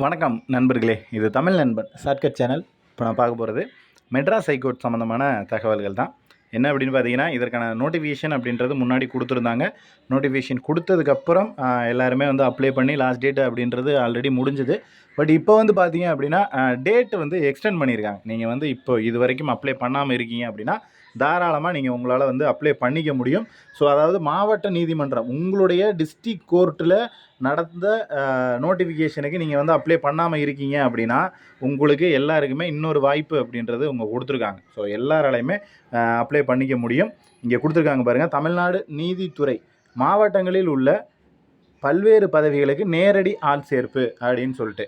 வணக்கம் நண்பர்களே இது தமிழ் நண்பன் ஷார்ட்கட் சேனல் இப்போ நான் பார்க்க போகிறது மெட்ராஸ் ஹைகோர்ட் சம்மந்தமான தகவல்கள் தான் என்ன அப்படின்னு பார்த்தீங்கன்னா இதற்கான நோட்டிஃபிகேஷன் அப்படின்றது முன்னாடி கொடுத்துருந்தாங்க. நோட்டிஃபிகேஷன் கொடுத்ததுக்கப்புறம் எல்லாருமே வந்து அப்ளை பண்ணி லாஸ்ட் டேட் அப்படின்றது ஆல்ரெடி முடிஞ்சுது. பட் இப்போ வந்து பார்த்தீங்க அப்படின்னா டேட் வந்து எக்ஸ்டெண்ட் பண்ணியிருக்காங்க. நீங்கள் வந்து இப்போ இது வரைக்கும் அப்ளை பண்ணாமல் இருக்கீங்க அப்படின்னா தாராளமாக நீங்கள் உங்களால் வந்து அப்ளை பண்ணிக்க முடியும். ஸோ அதாவது மாவட்ட நீதிமன்றம் உங்களுடைய டிஸ்ட்ரிக் கோர்ட்டில் நடந்த நோட்டிஃபிகேஷனுக்கு நீங்கள் வந்து அப்ளை பண்ணாமல் இருக்கீங்க அப்படின்னா உங்களுக்கு எல்லாருக்குமே இன்னொரு வாய்ப்பு அப்படின்றது உங்கள் கொடுத்துருக்காங்க. ஸோ எல்லாராலையுமே அப்ளை பண்ணிக்க முடியும். இங்கே கொடுத்துருக்காங்க பாருங்கள் தமிழ்நாடு நீதித்துறை மாவட்டங்களில் உள்ள பல்வேறு பதவிகளுக்கு நேரடி ஆள் சேர்ப்பு அப்படின்னு சொல்லிட்டு.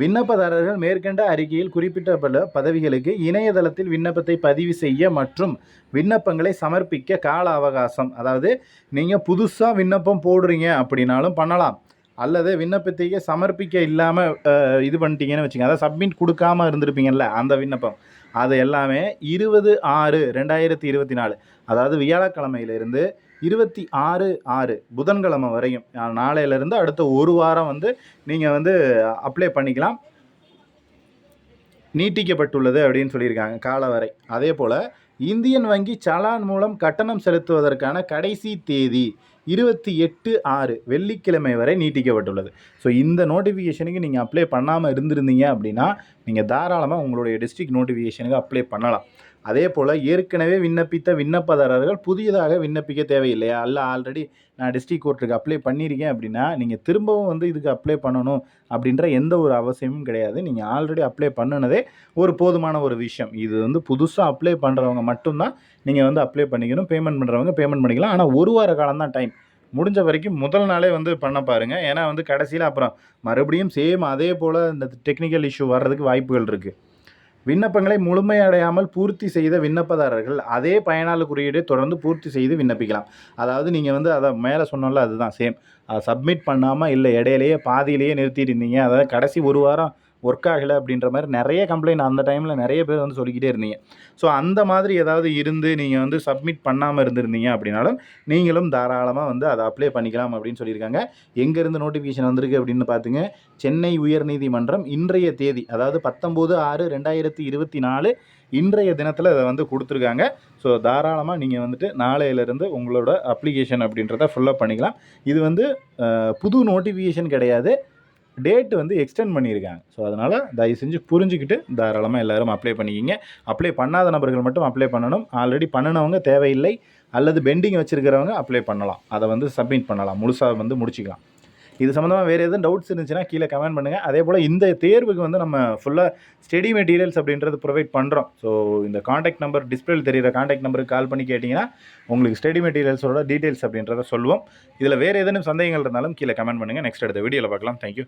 விண்ணப்பதாரர்கள் மேற்கண்ட அறிக்கையில் குறிப்பிட்டப்பட்ட பதவிகளுக்கு இணையதளத்தில் விண்ணப்பத்தை பதிவு செய்ய மற்றும் விண்ணப்பங்களை சமர்ப்பிக்க கால அவகாசம். அதாவது நீங்கள் புதுசாக விண்ணப்பம் போடுறீங்க அப்படின்னாலும் பண்ணலாம். அல்லது விண்ணப்பத்தையே சமர்ப்பிக்க இல்லாமல் இது பண்ணிட்டீங்கன்னு வச்சுங்க அதாவது சப்மிட் கொடுக்காம இருந்திருப்பீங்கல்ல அந்த விண்ணப்பம். அது எல்லாமே இருபது ஆறு ரெண்டாயிரத்தி இருபத்தி நாலு. அதாவது வியாழக்கிழமையிலிருந்து இருபத்தி ஆறு ஆறு புதன்கிழமை வரையும். நாளையிலேருந்து நாளையிலிருந்து அடுத்த ஒரு வாரம் வந்து நீங்கள் வந்து அப்ளை பண்ணிக்கலாம். நீட்டிக்கப்பட்டுள்ளது அப்படின்னு சொல்லியிருக்காங்க காலவரை அதே போல் இந்தியன் வங்கி சலான் மூலம் கட்டணம் செலுத்துவதற்கான கடைசி தேதி இருபத்தி எட்டு ஆறு வெள்ளிக்கிழமை வரை நீட்டிக்கப்பட்டுள்ளது. ஸோ இந்த நோட்டிஃபிகேஷனுக்கு நீங்கள் அப்ளை பண்ணாமல் இருந்திருந்தீங்க அப்படின்னா நீங்கள் தாராளமாக உங்களுடைய டிஸ்ட்ரிக்ட் நோட்டிஃபிகேஷனுக்கு அப்ளை பண்ணலாம். அதே போல் ஏற்கனவே விண்ணப்பித்த விண்ணப்பதாரர்கள் புதியதாக விண்ணப்பிக்க தேவையில்லையா? அல்ல ஆல்ரெடி நான் டிஸ்ட்ரிக்ட் கோர்ட்டுக்கு அப்ளை பண்ணியிருக்கேன் அப்படின்னா நீங்கள் திரும்பவும் வந்து இதுக்கு அப்ளை பண்ணணும் அப்படின்ற எந்த ஒரு அவசியமும் கிடையாது. நீங்கள் ஆல்ரெடி அப்ளை பண்ணினதே ஒரு போதுமான ஒரு விஷயம். இது வந்து புதுசாக அப்ளை பண்ணுறவங்க மட்டும்தான் நீங்கள் வந்து அப்ளை பண்ணிக்கணும். பேமெண்ட் பண்ணுறவங்க பேமெண்ட் பண்ணிக்கலாம். ஆனால் ஒரு வார காலம் தான் டைம் முடிஞ்ச வரைக்கும் முதல் நாளே வந்து பண்ண பாருங்கள் ஏன்னா வந்து கடைசியில் அப்புறம் மறுபடியும் சேம் அதே போல் இந்த டெக்னிக்கல் இஷ்யூ வர்றதுக்கு வாய்ப்புகள் இருக்குது விண்ணப்பங்களை முழுமையடையாமல் பூர்த்தி செய்த விண்ணப்பதாரர்கள் அதே பயனாளர் குறியீடை தொடர்ந்து பூர்த்தி செய்து விண்ணப்பிக்கலாம். அதாவது நீங்கள் வந்து அதை மேலே சொன்னோம்ல அதுதான் சேம் அதை சப்மிட் பண்ணாமல் இல்லை இடையிலேயே பாதியிலேயே நிறுத்திட்டு அதாவது கடைசி ஒரு வாரம் ஒர்க் ஆகலை அப்படின்ற மாதிரி நிறைய கம்ப்ளைண்ட் அந்த டைமில் நிறைய பேர் வந்து சொல்லிக்கிட்டே இருந்தீங்க. ஸோ அந்த மாதிரி ஏதாவது இருந்து நீங்கள் வந்து சப்மிட் பண்ணாமல் இருந்திருந்தீங்க அப்படின்னாலும் நீங்களும் தாராளமாக வந்து அதை அப்ளை பண்ணிக்கலாம் அப்படின்னு சொல்லியிருக்காங்க. எங்கேருந்து நோட்டிஃபிகேஷன் வந்திருக்கு அப்படின்னு பார்த்துங்க சென்னை உயர்நீதிமன்றம் இன்றைய தேதி அதாவது பத்தொம்போது ஆறு ரெண்டாயிரத்தி இருபத்தி நாலு இன்றைய தினத்தில் அதை வந்து கொடுத்துருக்காங்க. ஸோ தாராளமாக நீங்கள் வந்துட்டு நாளையிலேருந்து உங்களோட அப்ளிகேஷன் அப்படின்றத ஃபுல்லப் பண்ணிக்கலாம். இது வந்து புது நோட்டிஃபிகேஷன் கிடையாது. டேட் வந்து எக்ஸ்டெண்ட் பண்ணியிருக்காங்க. ஸோ அதனால் தயவு செஞ்சு புரிஞ்சுக்கிட்டு தாராளமாக எல்லாரும் அப்ளை பண்ணிக்கிங்க. அப்ளை பண்ணாத நபர்கள் மட்டும் அப்ளை பண்ணணும். ஆல்ரெடி பண்ணினவங்க தேவையில்லை. அல்லது பெண்டிங் வச்சுருக்கிறவங்க அப்ளை பண்ணலாம். அதை வந்து சப்மிட் பண்ணலாம். முழுசாக வந்து முடிச்சிக்கலாம். இது சம்மந்தமாக வேறு எதுவும் டவுட்ஸ் இருந்துச்சுன்னா கீழே கமெண்ட் பண்ணுங்கள் அதே போல் இந்த தேர்வுக்கு வந்து நம்ம ஃபுல்லாக ஸ்டடி மெட்டீரியல்ஸ் அப்படின்றது ப்ரொவைட் பண்ணுறோம் ஸோ இந்த காண்டாக்ட் நம்பர் டிஸ்பிளேல தெரியிற காண்டாக்ட் நம்பருக்கு கால் பண்ணி கேட்டிங்கன்னா உங்களுக்கு ஸ்டடி மெட்டீரியல்ஸோட டீட்டெயில்ஸ் அப்படின்றத சொல்லுவோம். இதில் வேறு ஏதேனும் சந்தேகங்கள் இருந்தாலும் கீழே கமெண்ட் பண்ணுங்கள் நெக்ஸ்ட் அடுத்த வீடியோவில் பார்க்கலாம். தேங்க்யூ